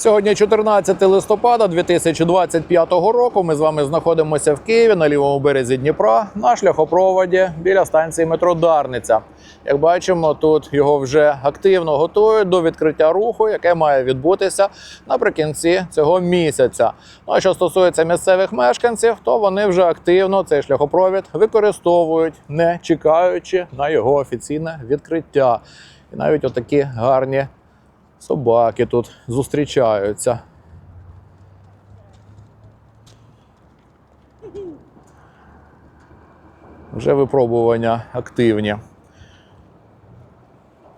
Сьогодні 14 листопада 2025 року. Ми з вами знаходимося в Києві на лівому березі Дніпра на шляхопроводі біля станції метро Дарниця. Як бачимо, тут його вже активно готують до відкриття руху, яке має відбутися наприкінці цього місяця. Ну а що стосується місцевих мешканців, то вони вже активно цей шляхопровід використовують, не чекаючи на його офіційне відкриття. І навіть отакі гарні собаки тут зустрічаються. Вже випробування активні.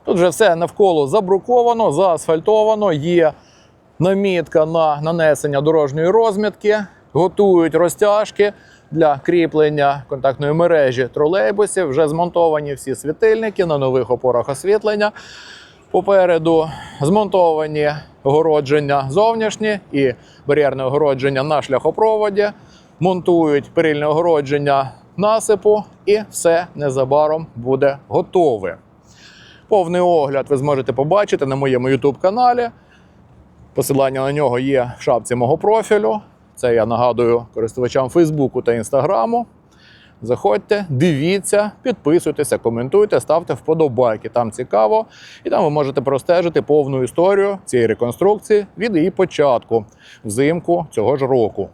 Тут вже все навколо забруковано, заасфальтовано, є намітка на нанесення дорожньої розмітки, готують розтяжки для кріплення контактної мережі тролейбусів. Вже змонтовані всі світильники на нових опорах освітлення. Попереду змонтовані огородження зовнішні і бар'єрне огородження на шляхопроводі. Монтують перильне огородження насипу, і все незабаром буде готове. Повний огляд ви зможете побачити на моєму YouTube каналі. Посилання на нього є в шапці мого профілю. Це я нагадую користувачам Фейсбуку та Інстаграму. Заходьте, дивіться, підписуйтеся, коментуйте, ставте вподобайки. Там цікаво. І там ви можете простежити повну історію цієї реконструкції від її початку взимку цього ж року.